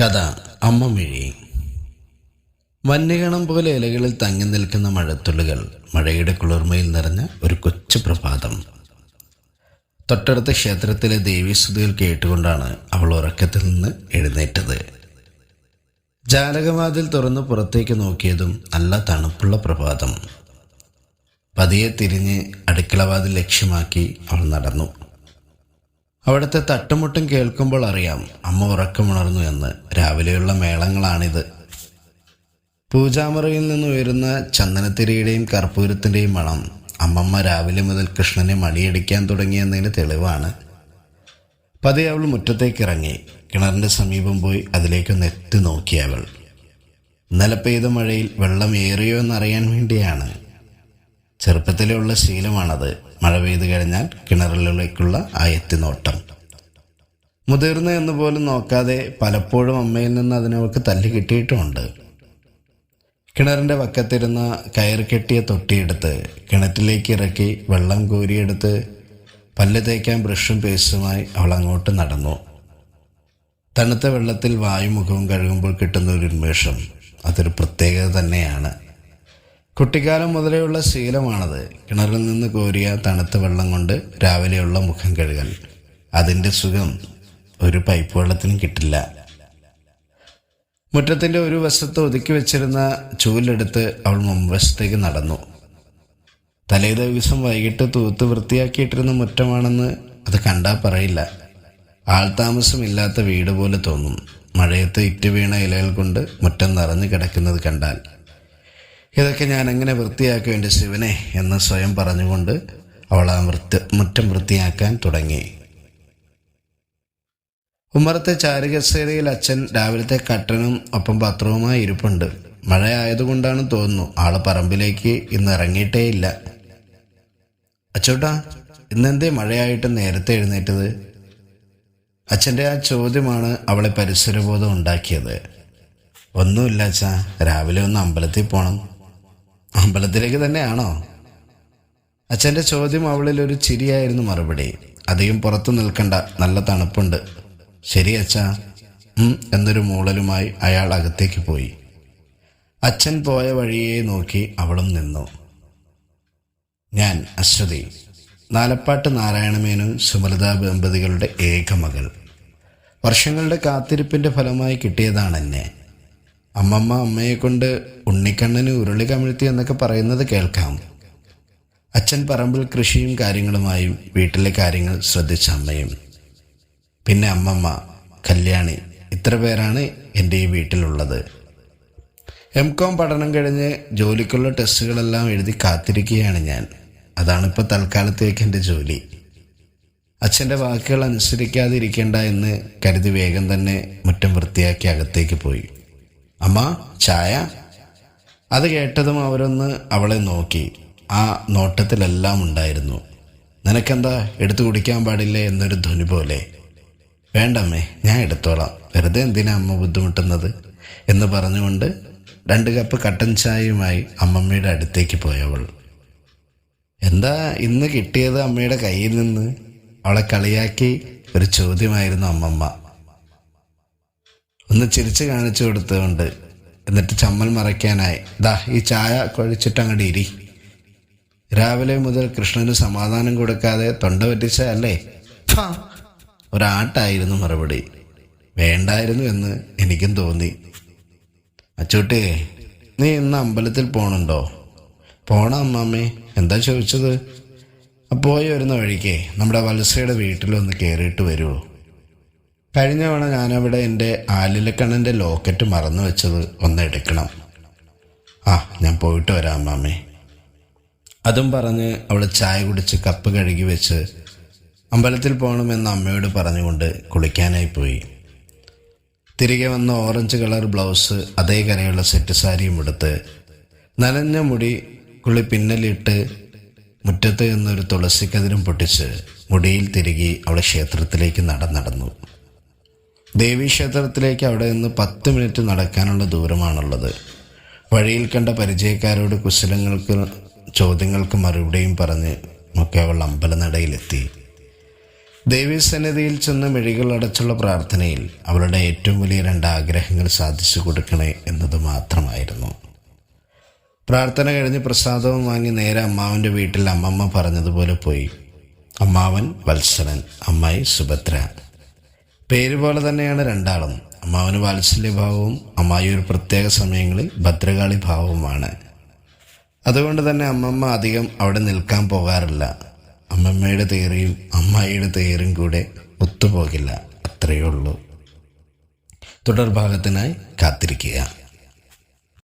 കഥ അമ്മമിഴി വന്യഗണം പോലെ ഇലകളിൽ തങ്ങി നിൽക്കുന്ന മഴത്തുള്ളികൾ മഴയുടെ കുളിർമയിൽ നിറഞ്ഞ ഒരു കൊച്ചു പ്രഭാതം. തൊട്ടടുത്ത ക്ഷേത്രത്തിലെ ദേവീസ്തുതികൾ കേട്ടുകൊണ്ടാണ് അവൾ ഉറക്കത്തിൽ നിന്ന് എഴുന്നേറ്റത്. ജാലകവാതിൽ തുറന്ന് പുറത്തേക്ക് നോക്കിയതും നല്ല തണുപ്പുള്ള പ്രഭാതം. പതിയെ തിരിഞ്ഞ് അടുക്കളവാതിൽ ലക്ഷ്യമാക്കി അവൾ നടന്നു. അവിടുത്തെ തട്ടുമുട്ടും കേൾക്കുമ്പോൾ അറിയാം. അമ്മ ഉറക്കമുണർന്നു എന്ന്. രാവിലെയുള്ള മേളങ്ങളാണിത്. പൂജാമുറിയിൽ നിന്ന് ഉയരുന്ന ചന്ദനത്തിരിയുടെയും കർപ്പൂരത്തിന്റെയും മണം. അമ്മമ്മ രാവിലെ മുതൽ കൃഷ്ണനെ മടിയടിക്കാൻ തുടങ്ങിയെന്നതിന് തെളിവാണ്. പതിയെ അവൾ മുറ്റത്തേക്ക് ഇറങ്ങി കിണറിന്റെ സമീപം പോയി അതിലേക്കൊന്ന് എത്തി നോക്കിയവൾ ഇന്നലെ പെയ്ത മഴയിൽ വെള്ളം ഏറിയോ എന്നറിയാൻ വേണ്ടിയാണ്. ചെറുപ്പത്തിലേ ഉള്ള ശീലമാണത്. മഴ പെയ്തു കഴിഞ്ഞാൽ കിണറിലേക്കുള്ള ആ എത്തിനോട്ടം മുതിർന്ന എന്ന് പോലും നോക്കാതെ പലപ്പോഴും അമ്മയിൽ നിന്ന് അതിനവൾക്ക് തല്ലി കിട്ടിയിട്ടുമുണ്ട്. കിണറിന്റെ വക്കത്തിരുന്ന കയർ കെട്ടിയ തൊട്ടിയെടുത്ത് കിണറ്റിലേക്ക് ഇറക്കി വെള്ളം കോരിയെടുത്ത് പല്ല് തേക്കാൻ ബ്രഷും പേസ്റ്റുമായി അവൾ അങ്ങോട്ട് നടന്നു. തണുത്ത വെള്ളത്തിൽ വായുമുഖവും കഴുകുമ്പോൾ കിട്ടുന്ന ഒരു ഉന്മേഷം. അതൊരു പ്രത്യേകത തന്നെയാണ്. കുട്ടിക്കാലം മുതലെയുള്ള ശീലമാണത്. കിണറിൽ നിന്ന് കോരിയ തണുത്ത വെള്ളം കൊണ്ട് രാവിലെയുള്ള മുഖം കഴുകൽ. അതിന്റെ സുഖം ഒരു പൈപ്പ് വെള്ളത്തിനും കിട്ടില്ല. മുറ്റത്തിന്റെ ഒരു വശത്ത് ഒതുക്കി വെച്ചിരുന്ന ചൂലെടുത്ത് അവൾ മുൻവശത്തേക്ക് നടന്നു. തലേ ദിവസം വൈകിട്ട് തൂത്ത് വൃത്തിയാക്കിയിട്ടിരുന്ന മുറ്റമാണെന്ന് അത് കണ്ടാൽ പറയില്ല. ആൾതാമസമില്ലാത്ത വീട് പോലെ തോന്നും. മഴയത്ത് ഇറ്റ് വീണ ഇലകൾ കൊണ്ട് മുറ്റം നിറഞ്ഞു കിടക്കുന്നത് കണ്ടാൽ. ഇതൊക്കെ ഞാൻ എങ്ങനെ വൃത്തിയാക്കും എന്റെ ശിവനെ എന്ന് സ്വയം പറഞ്ഞുകൊണ്ട് അവൾ ആ വൃത്തി മുറ്റം വൃത്തിയാക്കാൻ തുടങ്ങി. ഉമ്മറത്തെ ചാരുകസേരയിൽ അച്ഛൻ രാവിലത്തെ കട്ടനും ഒപ്പം പത്രവുമായി ഇരിപ്പുണ്ട്. മഴ ആയതുകൊണ്ടാണ് തോന്നുന്നു ആൾ പറമ്പിലേക്ക് ഇന്ന് ഇറങ്ങിയിട്ടേ ഇല്ല അച്ചോട്ടാ ഇന്നെന്തേ മഴയായിട്ട് നേരത്തെ എഴുന്നേറ്റത്? അച്ഛന്റെ ആ ചോദ്യമാണ് അവളെ പരിസരബോധം ഉണ്ടാക്കിയത്. ഒന്നുമില്ല അച്ഛാ രാവിലെ ഒന്ന് അമ്പലത്തിൽ പോണം. അമ്പലത്തിലേക്ക് തന്നെയാണോ? അച്ഛന്റെ ചോദ്യം അവളിൽ ഒരു ചിരിയായിരുന്നു മറുപടി. അധികം പുറത്തു നിൽക്കണ്ട നല്ല തണുപ്പുണ്ട്. ശരി അച്ഛാ. എന്നൊരു മൂളലുമായി അയാൾ അകത്തേക്ക് പോയി. അച്ഛൻ പോയ വഴിയെ നോക്കി അവളും നിന്നു. ഞാൻ അശ്വതി. നാലപ്പാട്ട് നാരായണമേനും സുമലതാ ദമ്പതികളുടെ ഏക മകൾ. വർഷങ്ങളുടെ കാത്തിരിപ്പിന്റെ ഫലമായി കിട്ടിയതാണ് എന്നെ അമ്മമ്മ അമ്മയെ കൊണ്ട് ഉണ്ണിക്കണ്ണന് ഉരുളി കമിഴ്ത്തി എന്നൊക്കെ പറയുന്നത് കേൾക്കാം. അച്ഛൻ പറമ്പിൽ കൃഷിയും കാര്യങ്ങളുമായും വീട്ടിലെ കാര്യങ്ങൾ ശ്രദ്ധിച്ച അമ്മയും. പിന്നെ അമ്മമ്മ കല്യാണി ഇത്ര പേരാണ് എന്റെ ഈ വീട്ടിലുള്ളത്. എം കോം പഠനം കഴിഞ്ഞ് ജോലിക്കുള്ള ടെസ്റ്റുകളെല്ലാം എഴുതി കാത്തിരിക്കുകയാണ് ഞാൻ. അതാണിപ്പോൾ തൽക്കാലത്തേക്ക് എന്റെ ജോലി. അച്ഛന്റെ വാക്കുകൾ അനുസരിക്കാതിരിക്കേണ്ട എന്ന് കരുതി വേഗം തന്നെ മുറ്റം വൃത്തിയാക്കി അകത്തേക്ക് പോയി. അമ്മ ചായ? അത് കേട്ടതും അവരൊന്ന് അവളെ നോക്കി. ആ നോട്ടത്തിലെല്ലാം ഉണ്ടായിരുന്നു. നിനക്കെന്താ എടുത്തു കുടിക്കാൻ പാടില്ലേ എന്നൊരു ധ്വനി പോലെ. വേണ്ടമ്മേ ഞാൻ എടുത്തോളാം. വെറുതെ എന്തിനാ അമ്മ ബുദ്ധിമുട്ടുന്നത്? എന്ന് പറഞ്ഞുകൊണ്ട് രണ്ട് കപ്പ് കട്ടൻ ചായയുമായി അമ്മമ്മയുടെ അടുത്തേക്ക് പോയവൾ. എന്താ ഇന്ന് കിട്ടിയത് അമ്മയുടെ കയ്യിൽ നിന്ന്? അവളെ കളിയാക്കി ഒരു ചോദ്യമായിരുന്നു അമ്മമ്മ. ഒന്ന് ചിരിച്ചു കാണിച്ചു കൊടുത്തുകൊണ്ട് എന്നിട്ട് ചമ്മൽ മറയ്ക്കാനായി. ദാ ഈ ചായ കുഴച്ചിട്ട് അങ്ങോട്ട് ഇരി. രാവിലെ മുതൽ കൃഷ്ണന് സമാധാനം കൊടുക്കാതെ തൊണ്ട പറ്റിച്ച അല്ലേ? ഫാ. ഒരാട്ടായിരുന്നു മറുപടി. വേണ്ടായിരുന്നു എന്ന് എനിക്കും തോന്നി. അച്ചൂട്ടേ നീ ഇന്ന് അമ്പലത്തിൽ പോണുണ്ടോ? പോണം അമ്മാമ്മേ എന്താ ചോദിച്ചത്? പോയി വരുന്ന വഴിക്കേ നമ്മുടെ വത്സയുടെ വീട്ടിലൊന്ന് കയറിയിട്ട് വരുമോ കഴിഞ്ഞ തവണ ഞാനവിടെ എന്റെ ആലിലക്കണ്ണന്റെ ലോക്കറ്റ് മറന്നു വെച്ചത് ഒന്ന് എടുക്കണം. ആ ഞാൻ പോയിട്ട് വരാം മാമേ. അതും പറഞ്ഞ് അവൾ ചായ കുടിച്ച് കപ്പ് കഴുകി വെച്ച് അമ്പലത്തിൽ പോകണമെന്ന് അമ്മയോട് പറഞ്ഞുകൊണ്ട് കുളിക്കാനായി പോയി. തിരികെ വന്ന ഓറഞ്ച് കളർ ബ്ലൗസ് അതേ കരയുള്ള സെറ്റ് സാരിയും എടുത്ത് നനഞ്ഞ മുടി കുളി പിന്നലിട്ട് മുറ്റത്ത് നിന്നൊരു തുളസിക്കതിരും പൊട്ടിച്ച് മുടിയിൽ തിരികെ അവളെ ക്ഷേത്രത്തിലേക്ക് നടന്നടന്നു. ദേവീക്ഷേത്രത്തിലേക്ക് അവിടെ നിന്ന് പത്ത് മിനിറ്റ് നടക്കാനുള്ള ദൂരമാണുള്ളത്. വഴിയിൽ കണ്ട പരിചയക്കാരോട് കുശലങ്ങൾക്ക് ചോദ്യങ്ങൾക്ക് മറുപടിയും പറഞ്ഞ് ഒക്കെ അവൾ അമ്പലനടയിലെത്തി. ദേവീസന്നിധിയിൽ ചെന്ന് മെഴികൾ അടച്ചുള്ള പ്രാർത്ഥനയിൽ അവളുടെ ഏറ്റവും വലിയ രണ്ട് ആഗ്രഹങ്ങൾ സാധിച്ചു കൊടുക്കണേ എന്നത് മാത്രമായിരുന്നു. പ്രാർത്ഥന കഴിഞ്ഞ് പ്രസാദവും വാങ്ങി നേരെ അമ്മാവന്റെ വീട്ടിൽ അമ്മമ്മ പറഞ്ഞതുപോലെ പോയി. അമ്മാവൻ വത്സരൻ അമ്മായി സുഭദ്ര. പേര് പോലെ തന്നെയാണ് രണ്ടാളും. അമ്മാവന് വാത്സല്യഭാവവും അമ്മായി ഒരു പ്രത്യേക സമയങ്ങളിൽ ഭദ്രകാളി ഭാവവുമാണ്. അതുകൊണ്ട് തന്നെ അമ്മമ്മ അധികം അവിടെ നിൽക്കാൻ പോകാറില്ല. അമ്മമ്മയുടെ തേറിയും അമ്മായിയുടെ തേറും കൂടെ ഒത്തുപോകില്ല. അത്രയേ ഉള്ളൂ. തുടർഭാഗത്തിനായി കാത്തിരിക്കുക.